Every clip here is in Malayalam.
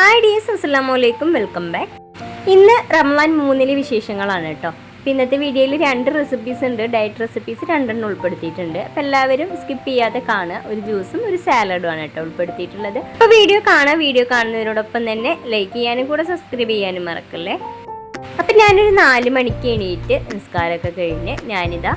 ഹായ് ഡിയസ് അസ്സാമലൈക്കും വെൽക്കം ബാക്ക് ഇന്ന് റംലാൻ മൂന്നിലെ വിശേഷങ്ങളാണ് കേട്ടോ. ഇന്നത്തെ വീഡിയോയിൽ രണ്ട് റെസിപ്പീസ് ഉണ്ട്. ഡയറ്റ് റെസിപ്പീസ് രണ്ടെണ്ണം ഉൾപ്പെടുത്തിയിട്ടുണ്ട്. അപ്പോൾ എല്ലാവരും സ്കിപ്പ് ചെയ്യാതെ കാണുക. ഒരു ജ്യൂസും ഒരു സാലഡും ആണ് കേട്ടോ ഉൾപ്പെടുത്തിയിട്ടുള്ളത്. അപ്പോൾ വീഡിയോ കാണുക വീഡിയോ കാണുന്നതിനോടൊപ്പം തന്നെ ലൈക്ക് ചെയ്യാനും കൂടെ സബ്സ്ക്രൈബ് ചെയ്യാനും മറക്കല്ലേ. അപ്പം ഞാനൊരു നാല് മണിക്ക് എണീറ്റ് നിസ്കാരമൊക്കെ കഴിഞ്ഞ് ഞാനിതാ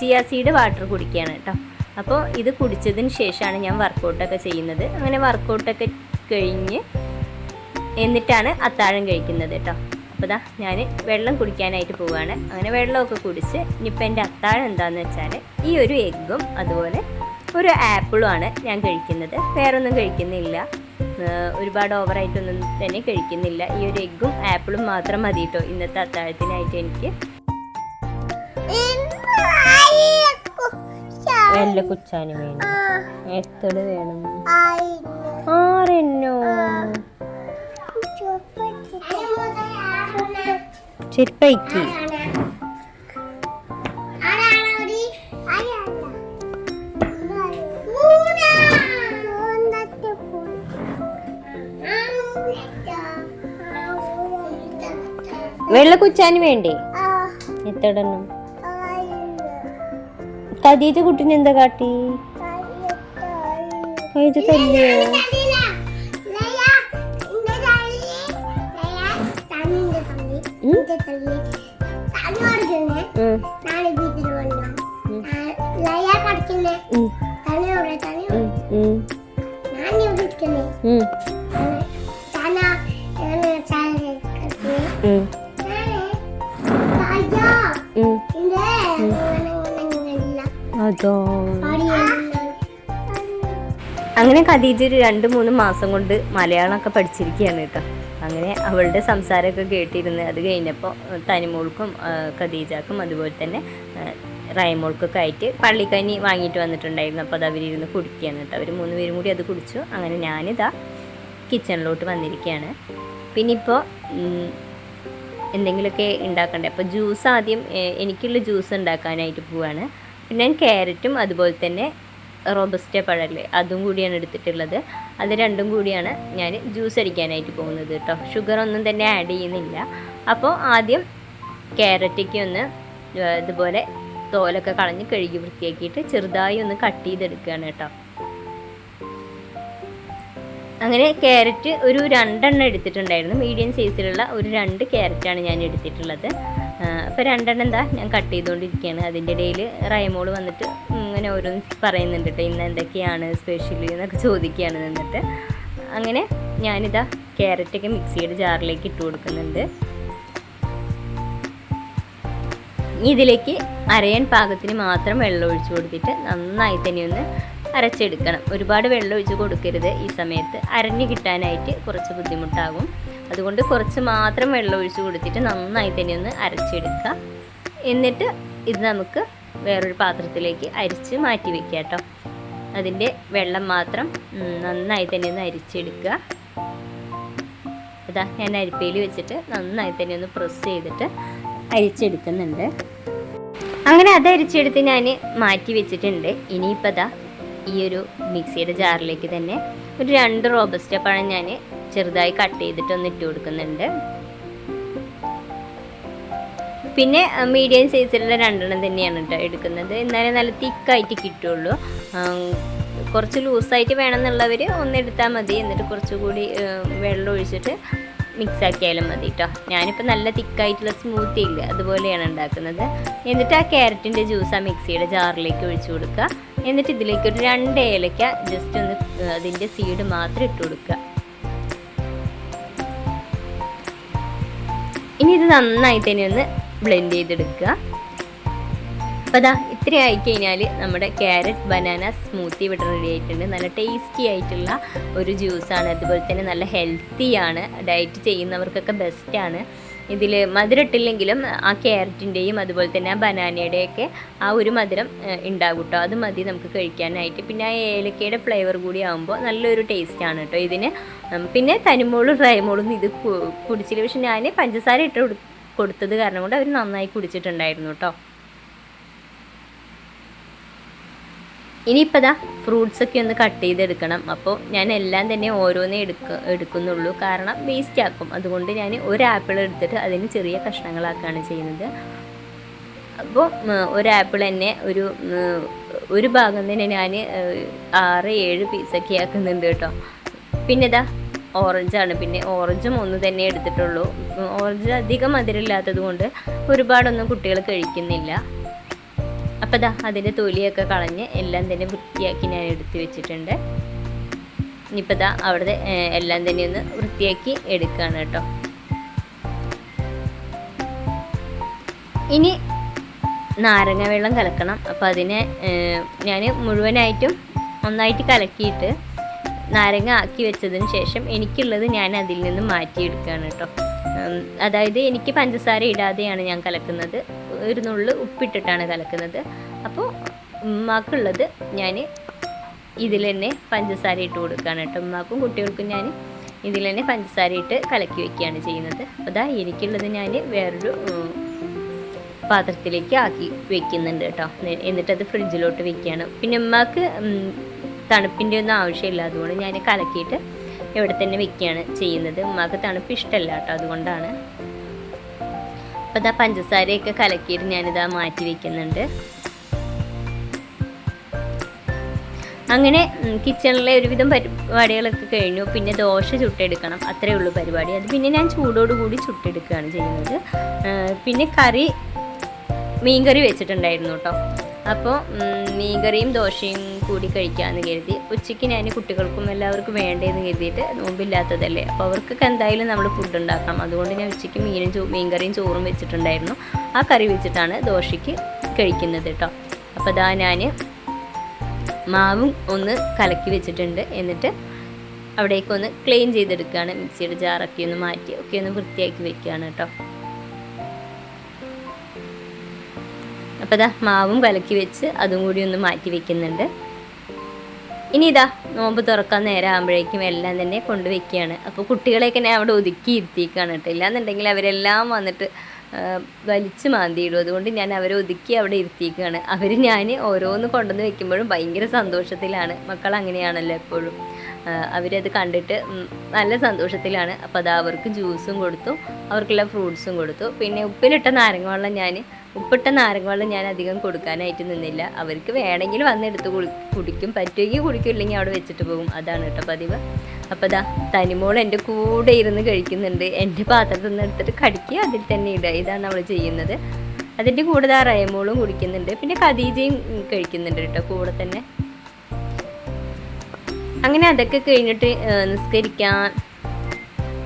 ചിയ സീഡ് വാട്ടർ കുടിക്കുകയാണ് കേട്ടോ. അപ്പോൾ ഇത് കുടിച്ചതിന് ശേഷമാണ് ഞാൻ വർക്കൗട്ടൊക്കെ ചെയ്യുന്നത്. അങ്ങനെ വർക്കൗട്ടൊക്കെ കഴിഞ്ഞ് എന്നിട്ടാണ് അത്താഴം കഴിക്കുന്നത് കേട്ടോ. അപ്പോൾ ദാ ഞാൻ വെള്ളം കുടിക്കാനായിട്ട് പോവുകയാണ് അങ്ങനെ വെള്ളമൊക്കെ കുടിച്ച് ഇനിയിപ്പോൾ എന്റെ അത്താഴം എന്താണെന്ന് വെച്ചാൽ ഈ ഒരു എഗ്ഗും അതുപോലെ ഒരു ആപ്പിളും ആണ് ഞാൻ കഴിക്കുന്നത്. വേറൊന്നും കഴിക്കുന്നില്ല. ഒരുപാട് ഓവറായിട്ടൊന്നും തന്നെ കഴിക്കുന്നില്ല. ഈ ഒരു എഗ്ഗും ആപ്പിളും മാത്രം മതി കേട്ടോ ഇന്നത്തെ അത്താഴത്തിനായിട്ട് എനിക്ക്. എല്ലാ കുച്ചാനും വേണം. എത്ര വേണം? ആരെന്നോ ചെരുപ്പയ്ക്ക് വെള്ള കുച്ചാന് വേണ്ടേ? എത്തടണം. കദീജ കുട്ടിന് എന്താ കാട്ടി? ഇത് തല്ലേ അതോ. അങ്ങനെ ഖദീജ ഒരു രണ്ട് മൂന്ന് മാസം കൊണ്ട് മലയാളമൊക്കെ പഠിച്ചിരിക്കുകയാണ് കേട്ടോ. അങ്ങനെ അവളുടെ സംസാരമൊക്കെ കേട്ടിരുന്ന് അത് കഴിഞ്ഞപ്പോൾ തനിമോൾക്കും ഖദീജാക്കും അതുപോലെ തന്നെ റൈമോൾക്കൊക്കെ ആയിട്ട് പള്ളിക്കഞ്ഞി വാങ്ങിയിട്ട് വന്നിട്ടുണ്ടായിരുന്നു. അപ്പോൾ അത് അവരിരുന്ന് കുടിക്കുകയാണ് കേട്ടോ. അവർ മൂന്ന് പേരും കൂടി അത് കുടിച്ചു. അങ്ങനെ ഞാനിതാ കിച്ചണിലോട്ട് വന്നിരിക്കുകയാണ്. പിന്നെ ഇപ്പോൾ എന്തെങ്കിലുമൊക്കെ ഉണ്ടാക്കണ്ടേ? അപ്പോൾ ജ്യൂസ് ആദ്യം എനിക്കുള്ള ജ്യൂസ് ഉണ്ടാക്കാനായിട്ട് പോവാണ്. പിന്നെ ഞാൻ ക്യാരറ്റും അതുപോലെ തന്നെ റോബസ്റ്റ പഴല്ലേ അതും കൂടിയാണ് എടുത്തിട്ടുള്ളത്. അത് രണ്ടും കൂടിയാണ് ഞാൻ ജ്യൂസ് അടിക്കാനായിട്ട് പോകുന്നത് കേട്ടോ. ഷുഗർ ഒന്നും തന്നെ ആഡ് ചെയ്യുന്നില്ല. അപ്പോൾ ആദ്യം ക്യാരറ്റയ്ക്ക് ഒന്ന് ഇതുപോലെ തോലൊക്കെ കളഞ്ഞ് കഴുകി വൃത്തിയാക്കിയിട്ട് ചെറുതായി ഒന്ന് കട്ട് ചെയ്തെടുക്കുകയാണ് കേട്ടോ. അങ്ങനെ ക്യാരറ്റ് ഒരു രണ്ടെണ്ണം എടുത്തിട്ടുണ്ടായിരുന്നു. മീഡിയം സൈസിലുള്ള ഒരു രണ്ട് ക്യാരറ്റാണ് ഞാൻ എടുത്തിട്ടുള്ളത്. അപ്പോൾ രണ്ടെണ്ണം എന്താ ഞാൻ കട്ട് ചെയ്തുകൊണ്ടിരിക്കുകയാണ് അതിന്റെ ഇടയിൽ റൈമോൾ വന്നിട്ട് ഇങ്ങനെ ഓരോന്ന് പറയുന്നുണ്ട് കേട്ടോ ഇന്ന് എന്തൊക്കെയാണ് സ്പെഷ്യലി എന്നൊക്കെ ചോദിക്കുകയാണ് നിന്നിട്ട്. അങ്ങനെ ഞാനിതാ ക്യാരറ്റൊക്കെ മിക്സിയുടെ ജാറിലേക്ക് ഇട്ട് കൊടുക്കുന്നുണ്ട്. ഇതിലേക്ക് അരയാൻ പാകത്തിന് മാത്രം വെള്ളം ഒഴിച്ചു കൊടുത്തിട്ട് നന്നായി തന്നെ ഒന്ന് അരച്ചെടുക്കണം. ഒരുപാട് വെള്ളം ഒഴിച്ച് കൊടുക്കരുത് ഈ സമയത്ത്. അരഞ്ഞു കിട്ടാനായിട്ട് കുറച്ച് ബുദ്ധിമുട്ടാകും. അതുകൊണ്ട് കുറച്ച് മാത്രം വെള്ളം ഒഴിച്ച് കൊടുത്തിട്ട് നന്നായി തന്നെ ഒന്ന് അരച്ചെടുക്കുക. എന്നിട്ട് ഇത് നമുക്ക് വേറൊരു പാത്രത്തിലേക്ക് അരിച്ച് മാറ്റി വെക്കുക കേട്ടോ. അതിന്റെ വെള്ളം മാത്രം നന്നായി തന്നെ ഒന്ന് അരിച്ചെടുക്കുക. ഇതാ ഞാൻ അരിപ്പയിൽ വെച്ചിട്ട് നന്നായി തന്നെ ഒന്ന് പ്രസ് ചെയ്തിട്ട് അരിച്ചെടുക്കുന്നുണ്ട്. അങ്ങനെ അത് അരിച്ചെടുത്ത് ഞാൻ മാറ്റി വെച്ചിട്ടുണ്ട്. ഇനിയിപ്പോൾ ദാ ഈ ഒരു മിക്സിയുടെ ജാറിലേക്ക് തന്നെ ഒരു രണ്ട് റോബസ്റ്റ പഴം ഞാൻ ചെറുതായി കട്ട് ചെയ്തിട്ട് ഒന്ന് ഇട്ട് കൊടുക്കുന്നുണ്ട്. പിന്നെ മീഡിയം സൈസിലുള്ള രണ്ടെണ്ണം തന്നെയാണ് കേട്ടോ എടുക്കുന്നത്. എന്നാലേ നല്ല തിക്കായിട്ട് കിട്ടുള്ളൂ. കുറച്ച് ലൂസായിട്ട് വേണമെന്നുള്ളവർ ഒന്ന് ഒന്നെടുത്താൽ മതി. എന്നിട്ട് കുറച്ചുകൂടി വെള്ളം ഒഴിച്ചിട്ട് മിക്സ് ആക്കിയാലും മതി കേട്ടോ ഞാനിപ്പോൾ നല്ല തിക്കായിട്ടുള്ള സ്മൂത്തി ഇല്ല അതുപോലെയാണ് ഉണ്ടാക്കുന്നത്. എന്നിട്ട് ആ ക്യാരറ്റിന്റെ ജ്യൂസ് ആ മിക്സിയുടെ ജാറിലേക്ക് ഒഴിച്ചു കൊടുക്കുക. എന്നിട്ട് ഇതിലേക്ക് ഒരു രണ്ട് ഏലക്ക ജസ്റ്റ് ഒന്ന് അതിന്റെ സീഡ് മാത്രം ഇട്ട് കൊടുക്കുക. ഇനി ഇത് നന്നായി തന്നെ ഒന്ന് ബ്ലെൻഡ് ചെയ്തെടുക്കുക. അപ്പോൾ അതാ ഇത്ര ആയി കഴിഞ്ഞാൽ നമ്മുടെ ക്യാരറ്റ് ബനാന സ്മൂത്തി ഇവിടെ റെഡി ആയിട്ടുണ്ട്. നല്ല ടേസ്റ്റി ആയിട്ടുള്ള ഒരു ജ്യൂസാണ് അതുപോലെ തന്നെ നല്ല ഹെൽത്തി ആണ്. ഡയറ്റ് ചെയ്യുന്നവർക്കൊക്കെ ബെസ്റ്റാണ് ഇതിൽ മധുരം ഇട്ടില്ലെങ്കിലും ആ ക്യാരറ്റിന്റെയും അതുപോലെ തന്നെ ആ ബനാനയുടെയൊക്കെ ആ ഒരു മധുരം ഉണ്ടാകും കേട്ടോ. അത് മതി നമുക്ക് കഴിക്കാനായിട്ട്. പിന്നെ ആ ഏലക്കയുടെ ഫ്ലേവർ കൂടി ആകുമ്പോൾ നല്ലൊരു ടേസ്റ്റാണ് കേട്ടോ ഇതിന്. പിന്നെ തനിമോളും ഡ്രൈമോളും ഇത് കുടിച്ചില്ല? പക്ഷെ ഞാൻ പഞ്ചസാര ഇട്ട് കൊടു- കൊടുത്തത് കാരണം കൊണ്ട് അവർ നന്നായി കുടിച്ചിട്ടുണ്ടായിരുന്നു കേട്ടോ ഇനിയിപ്പോൾ ദാ ഫ്രൂട്ട്സൊക്കെ ഒന്ന് കട്ട് ചെയ്തെടുക്കണം. അപ്പോൾ ഞാൻ എല്ലാം തന്നെ ഓരോന്നേ എടുക്ക എടുക്കുന്നുള്ളൂ. കാരണം വേസ്റ്റ് ആക്കും. അതുകൊണ്ട് ഞാൻ ഒരു ആപ്പിൾ എടുത്തിട്ട് അതിന് ചെറിയ കഷ്ണങ്ങളാക്കുകയാണ് ചെയ്യുന്നത്. അപ്പോൾ ഒരു ആപ്പിൾ തന്നെ ഒരു ഒരു ഭാഗം തന്നെ ഞാൻ ആറ് ഏഴ് പീസൊക്കെ ആക്കുന്നുണ്ട് കേട്ടോ പിന്നെ ഇതാ ഓറഞ്ചാണ്. പിന്നെ ഓറഞ്ചും ഒന്ന് തന്നെ എടുത്തിട്ടുള്ളൂ. ഓറഞ്ച് അധികം മധുരമില്ലാത്തത് കൊണ്ട് ഒരുപാടൊന്നും കുട്ടികൾ കഴിക്കുന്നില്ല. അപ്പോൾ ദാ അതിന്റെ തൊലിയൊക്കെ കളഞ്ഞ് എല്ലാം തന്നെ വൃത്തിയാക്കി ഞാൻ എടുത്തു വെച്ചിട്ടുണ്ട്. ഇനിയിപ്പോൾ ദാ അവിടെ എല്ലാം തന്നെ ഒന്ന് വൃത്തിയാക്കി എടുക്കുകയാണ് കേട്ടോ. ഇനി നാരങ്ങ വെള്ളം കലക്കണം. അപ്പോൾ അതിനെ ഞാൻ മുഴുവനായിട്ടും ഒന്നായിട്ട് കലക്കിയിട്ട് നാരങ്ങ ആക്കി വെച്ചതിന് ശേഷം എനിക്കുള്ളത് ഞാൻ അതിൽ നിന്ന് മാറ്റിയെടുക്കുകയാണ് കേട്ടോ. അതായത് എനിക്ക് പഞ്ചസാര ഇടാതെയാണ് ഞാൻ കലക്കുന്നത്. ഒരു നുള്ള് ഉപ്പിട്ടിട്ടാണ് കലക്കുന്നത്. അപ്പോൾ ഉമ്മാക്കുള്ളത് ഞാൻ ഇതിൽ തന്നെ പഞ്ചസാര ഇട്ട് കൊടുക്കുകയാണ് കേട്ടോ. ഉമ്മാക്കും കുട്ടികൾക്കും ഞാൻ ഇതിൽ തന്നെ പഞ്ചസാര ഇട്ട് കലക്കി വെക്കുകയാണ് ചെയ്യുന്നത്. അതാ എനിക്കുള്ളത് ഞാൻ വേറൊരു പാത്രത്തിലേക്ക് ആക്കി വെക്കുന്നുണ്ട് കേട്ടോ. എന്നിട്ടത് ഫ്രിഡ്ജിലോട്ട് വെക്കുകയാണ്. പിന്നെ ഉമ്മാക്ക് തണുപ്പിന്റെ ഒന്നും ആവശ്യമില്ല. അതുകൊണ്ട് ഞാൻ കലക്കിയിട്ട് ഇവിടെ തന്നെ വെക്കുകയാണ് ചെയ്യുന്നത്. ഉമ്മാക്ക് തണുപ്പ് ഇഷ്ടമല്ല കേട്ടോ അതുകൊണ്ടാണ്. അപ്പോൾ ഇതാ പഞ്ചസാരയൊക്കെ കലക്കിയിട്ട് ഞാനിതാ മാറ്റി വെക്കുന്നുണ്ട്. അങ്ങനെ കിച്ചണിലെ ഒരുവിധം പരിപാടികളൊക്കെ കഴിഞ്ഞു. പിന്നെ ദോശ ചുട്ടെടുക്കണം. അത്രയേ ഉള്ളൂ പരിപാടി. അത് പിന്നെ ഞാൻ ചൂടോടുകൂടി ചുട്ടെടുക്കുകയാണ് ചെയ്യുന്നത്. പിന്നെ കറി മീൻകറി വെച്ചിട്ടുണ്ടായിരുന്നു കേട്ടോ. അപ്പോൾ മീൻകറിയും ദോശയും കൂടി കഴിക്കാമെന്ന് കരുതി. ഉച്ചയ്ക്ക് ഞാൻ കുട്ടികൾക്കും എല്ലാവർക്കും വേണ്ടതെന്ന് കരുതിയിട്ട് നോമ്പില്ലാത്തതല്ലേ. അപ്പോൾ അവർക്കൊക്കെ എന്തായാലും നമ്മൾ ഫുഡ് ഉണ്ടാക്കണം. അതുകൊണ്ട് ഞാൻ ഉച്ചയ്ക്ക് മീനും ചോ മീൻകറിയും ചോറും വെച്ചിട്ടുണ്ടായിരുന്നു. ആ കറി വെച്ചിട്ടാണ് ദോശയ്ക്ക് കഴിക്കുന്നത് കേട്ടോ. അപ്പോൾ അതാ ഞാൻ മാവും ഒന്ന് കലക്കി വെച്ചിട്ടുണ്ട്. എന്നിട്ട് അവിടേക്കൊന്ന് ക്ലീൻ ചെയ്തെടുക്കുകയാണ്. മിക്സിയുടെ ജാറൊക്കെ ഒന്ന് മാറ്റി ഒക്കെ ഒന്ന് വൃത്തിയാക്കി വെക്കുകയാണ് കേട്ടോ. അപ്പോൾ ഇതാ മാവും കലക്കി വെച്ച് അതും കൂടി ഒന്ന് മാറ്റി വെക്കുന്നുണ്ട്. ഇനി ഇതാ നോമ്പ് തുറക്കാൻ നേരം ആകുമ്പോഴേക്കും എല്ലാം തന്നെ കൊണ്ടുവയ്ക്കുകയാണ് അപ്പോൾ കുട്ടികളെയൊക്കെ ഞാൻ അവിടെ ഒതുക്കി ഇരുത്തിയേക്കാണ് കേട്ടോ. ഇല്ലാന്നുണ്ടെങ്കിൽ അവരെല്ലാം വന്നിട്ട് വലിച്ചു മാന്തിയിടും. അതുകൊണ്ട് ഞാൻ അവരെ ഒതുക്കി അവിടെ ഇരുത്തിയേക്കാണ്. അവർ ഞാൻ ഓരോന്ന് കൊണ്ടുവന്ന് വെക്കുമ്പോഴും ഭയങ്കര സന്തോഷത്തിലാണ്. മക്കൾ അങ്ങനെയാണല്ലോ എപ്പോഴും. അവരത് കണ്ടിട്ട് നല്ല സന്തോഷത്തിലാണ്. അപ്പോൾ അത് അവർക്ക് ജ്യൂസും കൊടുത്തു അവർക്കുള്ള ഫ്രൂട്ട്സും കൊടുത്തു. പിന്നെ ഉപ്പിലിട്ട നാരങ്ങ വെള്ളം ഞാൻ ഉപ്പിട്ട നാരങ്ങ വെള്ളം ഞാൻ അധികം കൊടുക്കാനായിട്ട് നിന്നില്ല. അവർക്ക് വേണമെങ്കിൽ വന്നെടുത്ത് കുടിക്കും. പറ്റുമെങ്കിൽ കുടിക്കില്ലെങ്കിൽ അവിടെ വെച്ചിട്ട് പോകും. അതാണ് കേട്ടോ പതിവ്. അപ്പോൾ ദാ തനിമോൾ എന്റെ കൂടെ ഇരുന്ന് കഴിക്കുന്നുണ്ട്. എന്റെ പാത്രത്തിൽ നിന്ന് എടുത്തിട്ട് കടിക്കുക അതിൽ തന്നെ ഇടുക. ഇതാണ് അവൾ ചെയ്യുന്നത്. അതിന്റെ കൂടെ ദാ റയമോളും കുടിക്കുന്നുണ്ട്. പിന്നെ ഖദീജയും കഴിക്കുന്നുണ്ട് കേട്ടോ കൂടെ തന്നെ. അങ്ങനെ അതൊക്കെ കഴിഞ്ഞിട്ട് നിസ്കരിക്കാൻ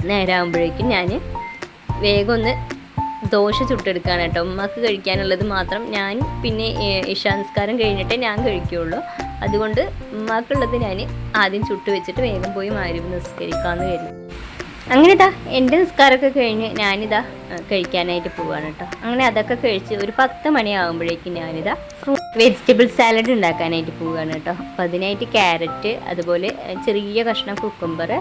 നേരമാകുമ്പോഴേക്കും ഞാൻ വേഗം ഒന്ന് ദോശ ചുട്ടെടുക്കുകയാണ് കേട്ടോ. ഉമ്മക്ക് കഴിക്കാനുള്ളത് മാത്രം ഞാൻ പിന്നെ ഇഷാനസ്കാരം കഴിഞ്ഞിട്ടേ ഞാൻ കഴിക്കുകയുള്ളൂ അതുകൊണ്ട് ഉമ്മാക്കുള്ളത് ഞാൻ ആദ്യം ചുട്ട് വെച്ചിട്ട് വേഗം പോയി മാരി നിസ്കരിക്കാമെന്ന് കരുതി. അങ്ങനെ ഇതാ എന്റെ നിസ്കാരമൊക്കെ കഴിഞ്ഞ് ഞാനിതാ കഴിക്കാനായിട്ട് പോവാണ് കേട്ടോ. അങ്ങനെ അതൊക്കെ കഴിച്ച് ഒരു പത്ത് മണിയാകുമ്പോഴേക്കും ഞാനിതാ വെജിറ്റബിൾ സാലഡ് ഉണ്ടാക്കാനായിട്ട് പോവുകയാണ് കേട്ടോ. അപ്പോൾ അതിനായിട്ട് ക്യാരറ്റ് അതുപോലെ ചെറിയ കഷ്ണം കുക്കുംബർ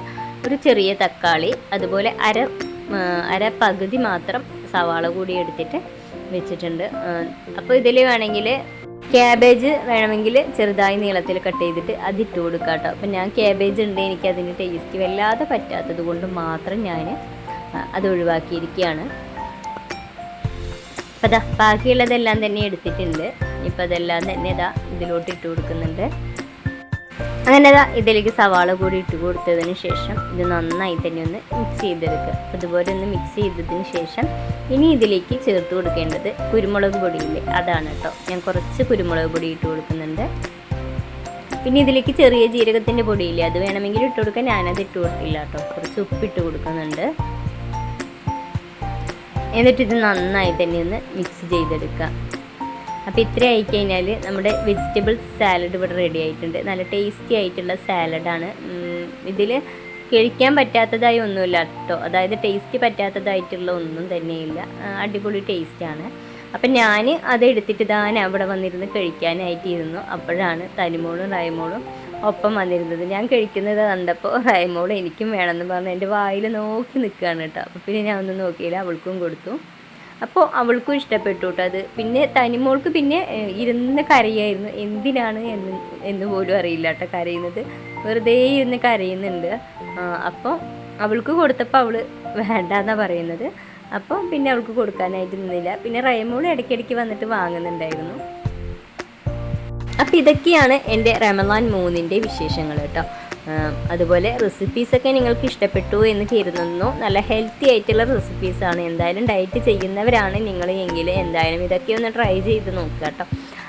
ഒരു ചെറിയ തക്കാളി അതുപോലെ അര അര പകുതി മാത്രം സവാള കൂടി എടുത്തിട്ട് വെച്ചിട്ടുണ്ട്. അപ്പോൾ ഇതിൽ വേണമെങ്കിൽ ക്യാബേജ് വേണമെങ്കിൽ ചെറുതായി നീളത്തിൽ കട്ട് ചെയ്തിട്ട് അതിട്ട് കൊടുക്കാം കേട്ടോ അപ്പം ഞാൻ ക്യാബേജ് ഉണ്ട് എനിക്ക് അതിന് ടേസ്റ്റ് വല്ലാതെ പറ്റാത്തത് കൊണ്ട് മാത്രം ഞാൻ അത് ഒഴിവാക്കിയിരിക്കുകയാണ് അപ്പം അതാ ബാക്കിയുള്ളതെല്ലാം തന്നെ എടുത്തിട്ടുണ്ട്. ഇപ്പം അതെല്ലാം തന്നെ ഇതാ ഇതിലോട്ട് ഇട്ട് കൊടുക്കുന്നുണ്ട്. അങ്ങനെ ഇതാ ഇതിലേക്ക് സവാള കൂടി ഇട്ട് കൊടുത്തതിന് ശേഷം ഇത് നന്നായി തന്നെ ഒന്ന് മിക്സ് ചെയ്തെടുക്കുക. അതുപോലെ ഒന്ന് മിക്സ് ചെയ്തതിന് ശേഷം ഇനി ഇതിലേക്ക് ചേർത്ത് കൊടുക്കേണ്ടത് കുരുമുളക് പൊടിയില്ലേ? അതാണ് കേട്ടോ ഞാൻ കുറച്ച് കുരുമുളക് പൊടി ഇട്ട് കൊടുക്കുന്നുണ്ട്. പിന്നെ ഇതിലേക്ക് ചെറിയ ജീരകത്തിന്റെ പൊടിയില്ലേ? അത് വേണമെങ്കിൽ ഇട്ട് കൊടുക്കാൻ ഞാനത് ഇട്ട് കൊടുത്തില്ല കേട്ടോ കുറച്ച് ഉപ്പിട്ട് കൊടുക്കുന്നുണ്ട്. എന്നിട്ട് ഇത് നന്നായി തന്നെ ഒന്ന് മിക്സ് ചെയ്തെടുക്കുക. അപ്പോൾ ഇത്ര ആയിക്കഴിഞ്ഞാൽ നമ്മുടെ വെജിറ്റബിൾ സാലഡ് ഇവിടെ റെഡി ആയിട്ടുണ്ട്. നല്ല ടേസ്റ്റി ആയിട്ടുള്ള സാലഡാണ് ഇതിൽ കഴിക്കാൻ പറ്റാത്തതായി ഒന്നുമില്ല കേട്ടോ. അതായത് ടേസ്റ്റ് പറ്റാത്തതായിട്ടുള്ള ഒന്നും തന്നെയില്ല. അടിപൊളി ടേസ്റ്റാണ് അപ്പം ഞാൻ അതെടുത്തിട്ട് താൻ അവിടെ വന്നിരുന്ന് കഴിക്കാനായിട്ട് ഇരുന്നു അപ്പോഴാണ് തനിമോളും റൈമോളും ഒപ്പം വന്നിരുന്നത്. ഞാൻ കഴിക്കുന്നത് കണ്ടപ്പോൾ റൈമോൾ എനിക്കും വേണമെന്ന് പറഞ്ഞ് എന്റെ വായിൽ നോക്കി നിൽക്കുകയാണ് കേട്ടോ. അപ്പോൾ പിന്നെ ഞാൻ ഒന്ന് നോക്കിയില്ല അവൾക്കും കൊടുത്തു. അപ്പോൾ അവൾക്കും ഇഷ്ടപ്പെട്ടു കേട്ടോ അത്. പിന്നെ തനിമോൾക്ക് പിന്നെ ഇരുന്ന് കരയായിരുന്നു. എന്തിനാണ് എന്ന് എന്ന് പോലും അറിയില്ല കേട്ടോ കരയുന്നത്. വെറുതെ ഇരുന്ന് കരയുന്നുണ്ട്. അപ്പോൾ അവൾക്ക് കൊടുത്തപ്പോൾ അവൾ വേണ്ടെന്നാണ് പറയുന്നത്. അപ്പോൾ പിന്നെ അവൾക്ക് കൊടുക്കാനായിട്ട് നിന്നില്ല. പിന്നെ റൈമോൾ ഇടയ്ക്കിടയ്ക്ക് വന്നിട്ട് വാങ്ങുന്നുണ്ടായിരുന്നു. അപ്പോൾ ഇതൊക്കെയാണ് എന്റെ റമലാൻ മൂന്നിന്റെ വിശേഷങ്ങൾ കേട്ടോ. അതുപോലെ റെസിപ്പീസൊക്കെ നിങ്ങൾക്ക് ഇഷ്ടപ്പെട്ടു എന്ന് കരുതുന്നു. നല്ല ഹെൽത്തി ആയിട്ടുള്ള റെസിപ്പീസാണ് എന്തായാലും ഡയറ്റ് ചെയ്യുന്നവരാണ് നിങ്ങൾ എങ്കിൽ എന്തായാലും ഇതൊക്കെ ഒന്ന് ട്രൈ ചെയ്ത് നോക്കുക കേട്ടോ.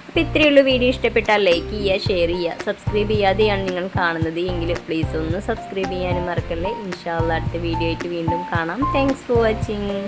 അപ്പോൾ ഉള്ളൂ വീഡിയോ ഇഷ്ടപ്പെട്ടാൽ ലൈക്ക് ചെയ്യുക ഷെയർ ചെയ്യുക സബ്സ്ക്രൈബ് ചെയ്യാതെയാണ് നിങ്ങൾ കാണുന്നത് എങ്കിൽ പ്ലീസ് ഒന്ന് സബ്സ്ക്രൈബ് ചെയ്യാനും മറക്കല്ലേ. ഇൻഷാല്ല അടുത്ത വീഡിയോ ആയിട്ട് വീണ്ടും കാണാം. Thanks for watching